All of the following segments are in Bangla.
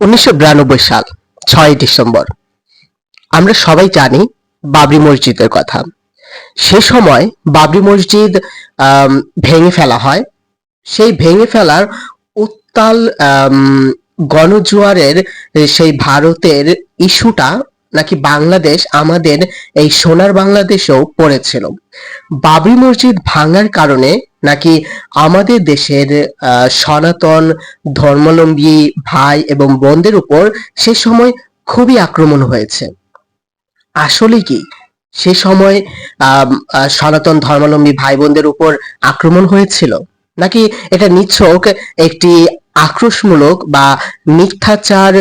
উনিশশো বিরানব্বই সাল, ছয় ডিসেম্বর। আমরা সবাই জানি বাবরি মসজিদের কথা। সে সময় বাবরি মসজিদ ভেঙে ফেলা হয়। সেই ভেঙে ফেলার উত্তাল গণজোয়ারের সেই ভারতের ইস্যুটা নাকি বাংলাদেশ আমাদের এই সোনার বাংলাদেশেও পড়েছিল? বাবরি মসজিদ ভাঙার কারণে নাকি আমাদের দেশের সনাতন ধর্মাবলম্বী ভাই এবং বোনদের উপর সে সময় খুবই আক্রমণ হয়েছে? আসলে কি? সে সময় সনাতন ধর্মাবলম্বী ভাই বোনদের উপর আক্রমণ হয়েছিল? নাকি এটা নিছক একটি আক্রোশমূলক বা মিথ্যাচার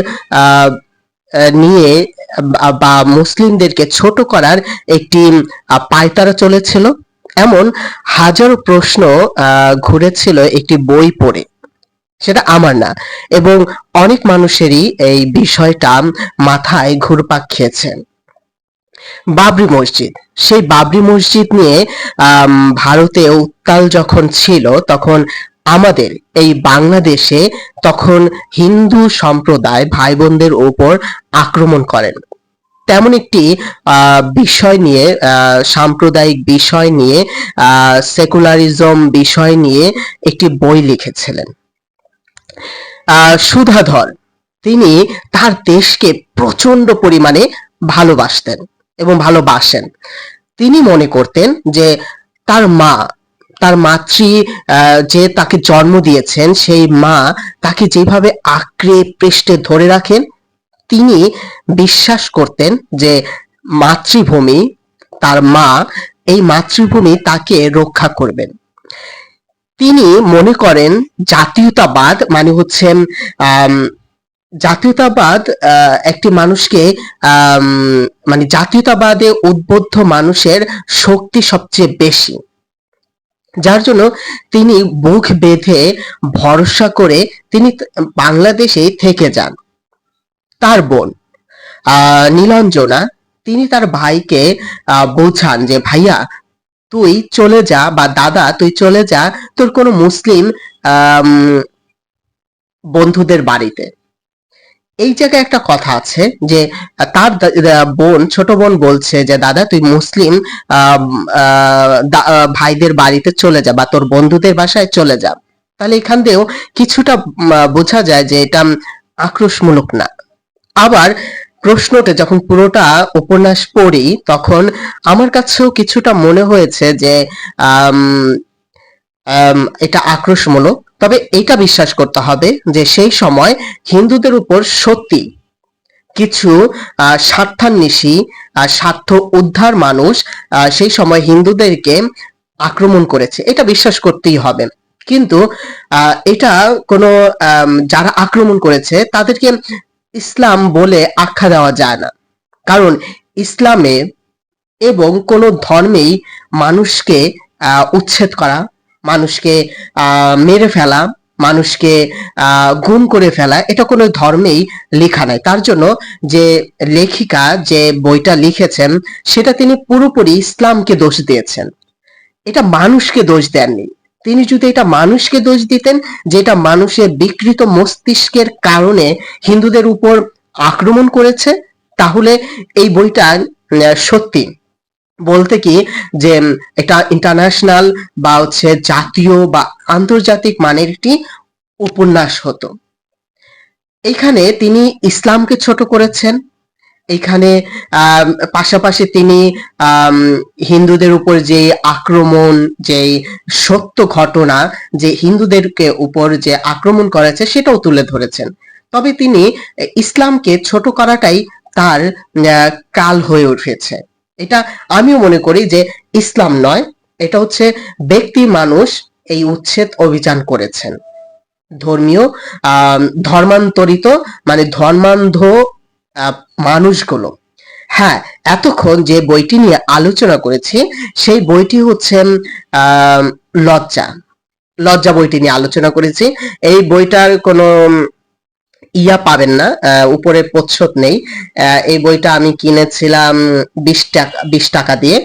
নিয়ে, বা- মুসলিমদেরকে ছোট করার একটি পায়তারা চলেছিল। এমন হাজারো প্রশ্ন ঘুরেছিল একটি বই পড়ে। সেটা আমার না। এবং অনেক মানুষেরই এই বিষয়টা মাথায় ঘুরপাক খেয়েছে। বাবরি মসজিদ। সেই বাবরি মসজিদ নিয়ে ভারতে উত্তাল যখন ছিল, তখন আমাদের এই বাংলাদেশে তখন হিন্দু সম্প্রদায় ভাই বোনদের উপর আক্রমণ করেন। তেমন একটি বিষয় নিয়ে সাম্প্রদায়িক বিষয় নিয়ে সেকুলারিজম বিষয় নিয়ে একটি বই লিখেছিলেন। সুধাধর, তিনি তার দেশকে প্রচণ্ড পরিমাণে ভালোবাসতেন এবং ভালোবাসেন। তিনি মনে করতেন যে তার মা তার মাতৃ যে তাকে জন্ম দিয়েছেন সেই মা তাকে যেভাবে আঁকড়ে পৃষ্ঠে ধরে রাখেন তিনি বিশ্বাস করতেন যে মাতৃভূমি তার মা এই মাতৃভূমি তাকে রক্ষা করবেন। তিনি মনে করেন জাতীয়তাবাদ মানে হচ্ছেন আম, জাতীয়তাবাদ একটি মানুষকে মানে জাতীয়তাবাদে উদ্বুদ্ধ মানুষের শক্তি সবচেয়ে বেশি। যার জন্য তিনি বুক বেঁধে ভরসা করে তিনি বাংলাদেশে থেকে যান। তার বোন নীলাঞ্জনা, তিনি তার ভাইকে বোঝান যে, ভাইয়া, তুই চলে যা বা দাদা, তুই চলে যা, তোর কোনো মুসলিম বন্ধুদের বাড়িতে। এই জায়গায় একটা কথা আছে যে, তার বোন, ছোট বোন বলছে যে, দাদা, তুই মুসলিম ভাইদের বাড়িতে চলে যা বা তোর বন্ধুদের বাসায় চলে যা। তাহলে এখান দিয়েও কিছুটা বোঝা যায় যে এটা আক্রোশমূলক না। আবার প্রশ্নটা যখন পুরোটা উপন্যাস পড়ি, তখন আমার কাছেও কিছুটা মনে হয়েছে যে এটা আক্রোশমূলক। তবে এটা বিশ্বাস করতে হবে যে সেই সময় হিন্দুদের উপর সত্যি কিছু স্বার্থান্বেষী স্বার্থ উদ্ধার মানুষ সেই সময় হিন্দুদেরকে আক্রমণ করেছে। এটা বিশ্বাস করতেই হবে। কিন্তু এটা কোনো যারা আক্রমণ করেছে তাদেরকে ইসলাম বলে আখ্যা দেওয়া যায় না। কারণ ইসলামে এবং কোনো ধর্মেই মানুষকে উচ্ছেদ করা মানুষকে মেরে ফেলা, মানুষকে গুম করে ফেলা, এটা কোনো ধর্মেই লেখা নাই। তার জন্য যে লেখিকা যে বইটা লিখেছেন, সেটা তিনি পুরোপুরি ইসলামকে দোষ দিয়েছেন। এটা মানুষকে দোষ দেননি। তিনি যদি এটা মানুষকে দোষ দিতেন, যেটা মানুষের বিকৃত মস্তিষ্কের কারণে হিন্দুদের উপর আক্রমণ করেছে, তাহলে এই বইটা সত্যি। বলতে কি যে এটা ইন্টারন্যাশনাল বা হচ্ছে জাতীয় বা আন্তর্জাতিক মানের একটি উপন্যাস হতো। এখানে তিনি ইসলামকে ছোট করেছেন। এখানে পাশাপাশি তিনি হিন্দুদের উপর যে আক্রমণ, যে সত্য ঘটনা, যে হিন্দুদেরকে উপর যে আক্রমণ করেছে, সেটাও তুলে ধরেছেন। তবে তিনি ইসলামকে ছোট করাটাই তার কাল হয়ে উঠেছে। এটা আমিও মনে করি যে ইসলাম নয়, এটা হচ্ছে ব্যক্তি মানুষ এই উচ্ছেদ অভিযান করেছেন। ধর্মীয় ধর্মান্তরিত মানে ধর্মান্ধ মানুষগুলো। হ্যাঁ এতক্ষণ যে বইটি নিয়ে আলোচনা করেছি, সেই বইটি হচ্ছে লজ্জা। লজ্জা বইটি নিয়ে আলোচনা করেছি। এই বইটার কোনো ইয়া পাবেন না উপরে প্রচ্ছদ নেই। এই বইটা আমি কিনেছিলাম বিশ টাকা বিশ টাকা দিয়ে।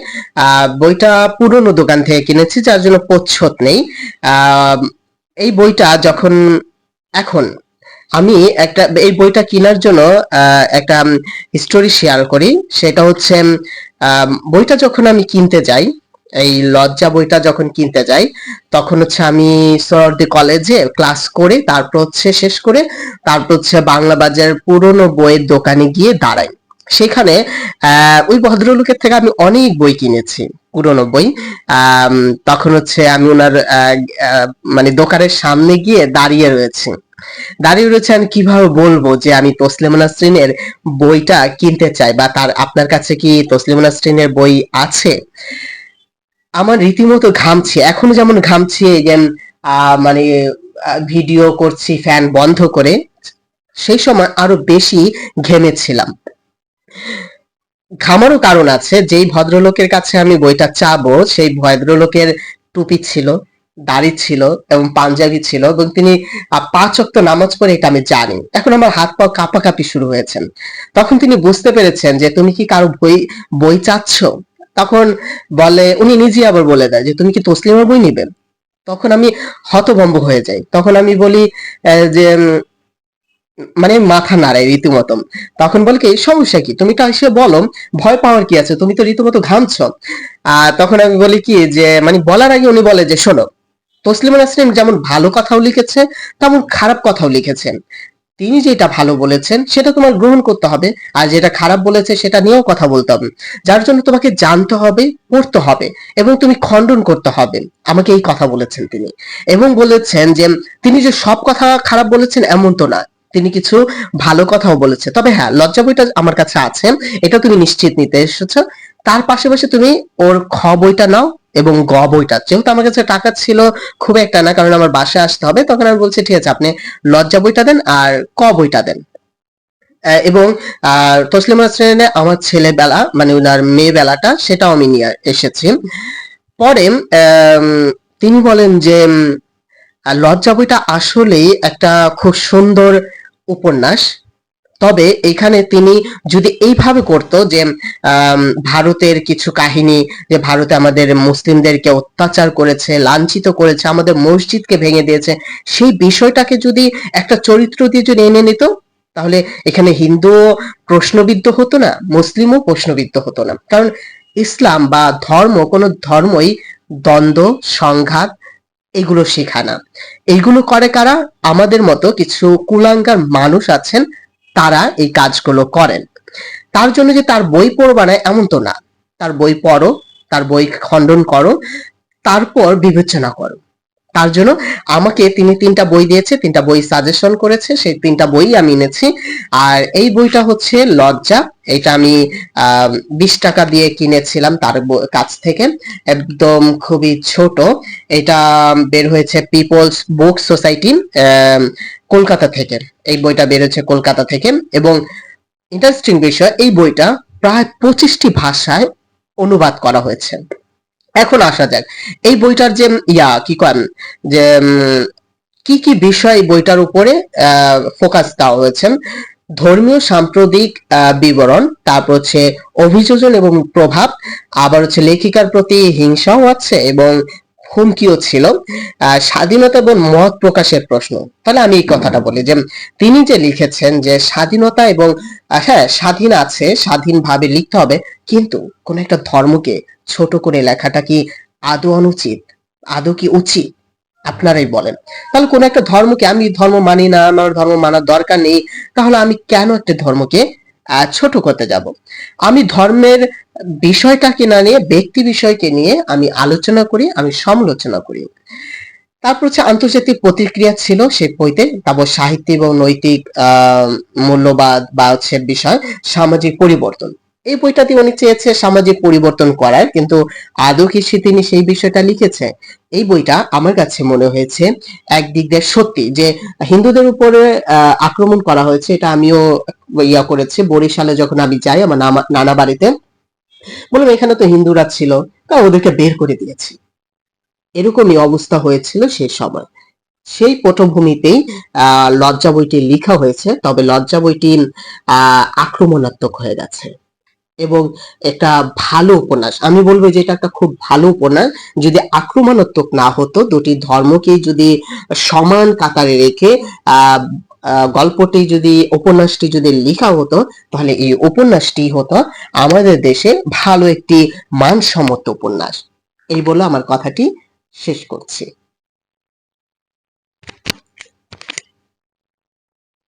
বইটা পুরনো দোকান থেকে কিনেছি, যার জন্য প্রচ্ছদ নেই। এই বইটা যখন, এখন আমি একটা, এই বইটা কেনার জন্য একটা স্টোরি শেয়ার করি। সেটা হচ্ছে বইটা যখন আমি কিনতে যাই এই লজ্জা বইটা যখন কিনতে যাই তখন হচ্ছে আমি সোহরাওয়ার্দী কলেজে ক্লাস করে তারপর হচ্ছে শেষ করে তারপর হচ্ছে বাংলা বাজার পুরনো বইয়ের দোকানে গিয়ে দাঁড়াই। সেখানে আহ, ওই ভদ্রলোকের থেকে আমি অনেক বই কিনেছি পুরনো বই। তখন হচ্ছে আমি ওনার মানে দোকানের সামনে গিয়ে দাঁড়িয়ে রয়েছি। দাঁড়িয়ে রয়েছে আমি কীভাবে বলব যে আমি তসলিমা নাসরিনের বইটা কিনতে চাই বা তার আপনার কাছে কি তসলিমা নাসরিনের বই আছে? আমার রীতিমতো ঘামছে। এখনও যেমন ঘামছে এই যে আহ, মানে ভিডিও করছি ফ্যান বন্ধ করে সেই সময় আরও বেশি ঘেমেছিলাম। ঘামারও কারণ আছে যেই ভদ্রলোকের কাছে আমি বইটা চাবো সেই ভদ্রলোকের টুপি ছিল দাড়ি ছিল এবং পাঞ্জাবি ছিল এবং তিনি পাঁচ ওয়াক্ত নামাজ পড়ে এটা আমি জানি। এখন আমার হাত পা কাঁপাকাঁপি শুরু হয়েছেন তখন তিনি বুঝতে পেরেছেন যে তুমি কি কারও বই বই চাচ্ছ? তখন বলে, উনি নিজে আবার বলে দেয় যে, তুমি কি তসলিমার বই নিবে? তখন আমি হতভম্ব হয়ে যাই। তখন আমি বলি যে মানে মাথা নাড়াই রীতিমতো তখন বলে কি, সমস্যা কি? তুমি তো এসে বলো, ভয় পাওয়ার কি আছে? তুমি তো রীতিমতো ঘামছ। আর তখন আমি বলি কি, যে মানে বলার আগে উনি বলে যে, শোনো, তসলিমা নাসরিন যেমন ভালো কথাও লিখেছে, তেমন খারাপ কথাও লিখেছেন। তিনি যেটা ভালো বলেছেন, সেটা তোমার গ্রহণ করতে হবে। আর যেটা খারাপ বলেছে, সেটা নিয়েও কথা বলতে হবে। যার জন্য তোমাকে জানতে হবে, পড়তে হবে এবং তুমি খণ্ডন করতে হবে। আমাকে এই কথা বলেছেন তিনি। এবং বলেছেন যে, তিনি যে সব কথা খারাপ বলেছেন, এমন তো না। তিনি কিছু ভালো কথাও বলেছে। তবে হ্যাঁ লজ্জা বইটা আমার কাছে আছে। এটা তুমি নিশ্চিত নিতে এসেছ। তার পাশাপাশি তুমি ওর খ বইটা নাও এবং গ বইটা। যেহেতু আমার কাছে টাকা ছিল খুব একটা না, কারণ আমার বাসায় আসতে হবে, তখন আমি বলছি, ঠিক আছে, আপনি লজ্জা বইটা দেন আর ক বইটা দেন। এবং তসলিমা নাসরিনে আমার ছেলেবেলা মানে ওনার মেয়ে বেলাটা সেটাও আমি নিয়ে এসেছি। পরে তিনি বলেন যে লজ্জা বইটা আসলেই একটা খুব সুন্দর উপন্যাস। তবে এখানে তিনি যদি এইভাবে করতো যে ভারতের কিছু কাহিনী, যে ভারতে আমাদের মুসলিমদেরকে অত্যাচার করেছে, লাঞ্ছিত করেছে, আমাদের মসজিদকে ভেঙে দিয়েছে, সেই বিষয়টাকে যদি একটা চরিত্র দিয়ে যদি এনে নিত, তাহলে এখানে হিন্দুও প্রশ্নবিদ্ধ হতো না, মুসলিমও প্রশ্নবিদ্ধ হতো না। কারণ ইসলাম বা ধর্ম, কোনো ধর্মই দ্বন্দ্ব, সংঘাত, এগুলো শেখায় না। এইগুলো করে কারা? আমাদের মতো কিছু কুলাঙ্গার মানুষ আছেন তারা এই কাজগুলো করেন। তার জন্য যে তার বই পড়বা না এমন তো না। তার বই পড়ো, তার বই খণ্ডন করো, তারপর বিবেচনা করো। তার জন্য আমাকে তিনি তিনটা বই দিয়েছে, তিনটা বই সাজেশন করেছে সেই তিনটা বই আমি এনেছি। আর এই বইটা হচ্ছে লজ্জা। এটা আমি বিশ টাকা দিয়ে কিনেছিলাম তার কাছ থেকে। একদম খুবই ছোট। এটা বের হয়েছে পিপলস বুক সোসাইটি কলকাতা থেকে। এই বইটা বের হয়েছে কলকাতা থেকে। এবং ইন্টারেস্টিং বিষয় এই বইটা প্রায় পঁচিশটি ভাষায় অনুবাদ করা হয়েছে। এখন আসা যাক। এই বইটার যে, ইয়া, কি কন, যে কি কি বিষয় বইটার উপরে ফোকাস দেওয়া হয়েছে? ধর্মীয় সাম্প্রতিক বিবরণ, তারপর হচ্ছে অভিযোজন এবং প্রভাব, আবার হচ্ছে লেখিকার প্রতি হিংসাও আছে এবং হুমকিও ছিল। স্বাধীনতা এবং মত প্রকাশের প্রশ্ন। তাহলে আমি এই কথাটা বলি যে, তিনি যে লিখেছেন যে, স্বাধীনতা এবং হ্যাঁ স্বাধীন আছে, স্বাধীনভাবে লিখতে হবে, কিন্তু কোন একটা ধর্মকে ছোট করে লেখাটা কি আদৌ অনুচিত? আদৌ কি উচিত? আপনারাই বলেন। তাহলে কোন একটা ধর্মকে আমি ধর্ম মানি না, আমার ধর্ম মানার দরকার নেই, তাহলে আমি কেন একটা ধর্মকে ছোট করতে যাব? আমি ধর্মের বিষয়টাকে না নিয়ে, ব্যক্তি বিষয়কে নিয়ে আমি আলোচনা করি, আমি সমালোচনা করি। তারপর হচ্ছে আন্তর্জাতিক প্রতিক্রিয়া ছিল সেই বইতে, তারপর সাহিত্য এবং নৈতিক মূল্যবাদ বা হচ্ছে বিষয়, সামাজিক পরিবর্তন। এই বইটাতে উনি চেয়েছে সামাজিক পরিবর্তন করার, কিন্তু আদৌ কি সে তিনি সেই বিষয়টা লিখেছে? এই বইটা আমার কাছে মনে হয়েছে একদিক দিয়ে সত্যি যে হিন্দুদের উপরে আক্রমণ করা হয়েছে, এটা আমিও ইয়া করেছি। বরিশালে যখন আমি যাই, আমার নানা বাড়িতে, বললাম, এখানে তো হিন্দুরা ছিল তা ওদেরকে বের করে দিয়েছি। এরকমই অবস্থা হয়েছিল সেই সময়। সেই পটভূমিতেই লজ্জা বইটি লেখা হয়েছে, তবে লজ্জা বইটি আক্রমণাত্মক হয়ে গেছে। এবং একটা ভালো উপন্যাস, আমি বলব যে এটা একটা খুব ভালো উপন্যাস, যদি আক্রমণাত্মক না হতো, দুটি ধর্মকে যদি সমান কাতারে রেখে গল্পটি যদি, উপন্যাসটি যদি লেখা হতো, তাহলে এই উপন্যাসটি হতো আমাদের দেশে ভালো একটি মানসম্মত উপন্যাস। এই বলে আমার কথাটি শেষ করছি।